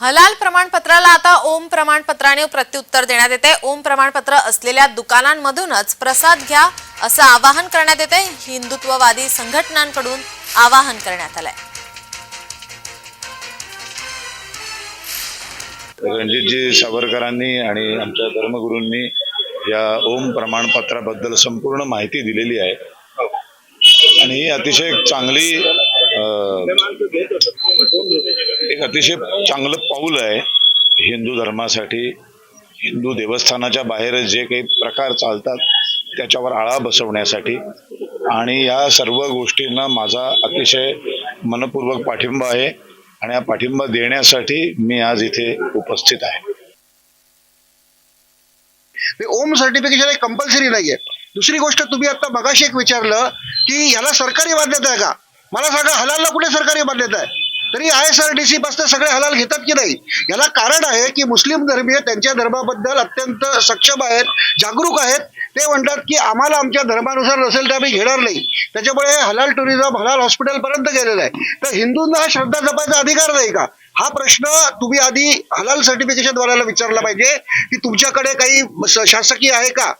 हलाल प्रमाणपत्राला आता ओम प्रमाणपत्राने प्रत्युत्तर देण्यात येते. ओम प्रमाणपत्र असलेल्या दुकानांमधूनच प्रसाद घ्या असं आवाहन करण्यात येते. हिंदुत्ववादी संघटनांकडून आवाहन करण्यात आलंय. रणजितजी सावरकरांनी आणि आमच्या धर्मगुरूंनी या ओम प्रमाणपत्राबद्दल संपूर्ण माहिती दिलेली आहे. आणि ही अतिशय चांगली एक अतिशय चांगलं पाऊल आहे हिंदू धर्मासाठी. हिंदू देवस्थानाच्या बाहेर जे काही प्रकार चालतात त्याच्यावर आळा बसवण्यासाठी. आणि या सर्व गोष्टींना माझा अतिशय मनपूर्वक पाठिंबा आहे आणि हा पाठिंबा देण्यासाठी मी आज इथे उपस्थित आहे. ओम सर्टिफिकेशन हे कंपल्सरी नाहीये. दुसरी गोष्ट तुम्ही आता मगाशी एक विचारलं की याला सरकारी मान्यता आहे का? मला सांगा हलालला कुठे सरकारी मान्यता आहे? तरी I S R D C पासून सगळे हलाल घेतात की नाही? याला कारण आहे की मुस्लिम धर्मीय त्यांच्या धर्माबद्दल अत्यंत सक्षम आहेत जागरूक आहेत. ते म्हणतात की आम्हाला आमच्या धर्मानुसार नसेल तर आम्ही घेणार नाही. त्याच्यामुळे हलाल टुरिझम हलाल हॉस्पिटलपर्यंत गेलेलं आहे. तर हिंदूंना हा श्रद्धा जपायचा अधिकार नाही का? हा प्रश्न तुम्ही आधी हलाल सर्टिफिकेशनद्वाराला विचारला पाहिजे की तुमच्याकडे काही स- शासकीय आहे का?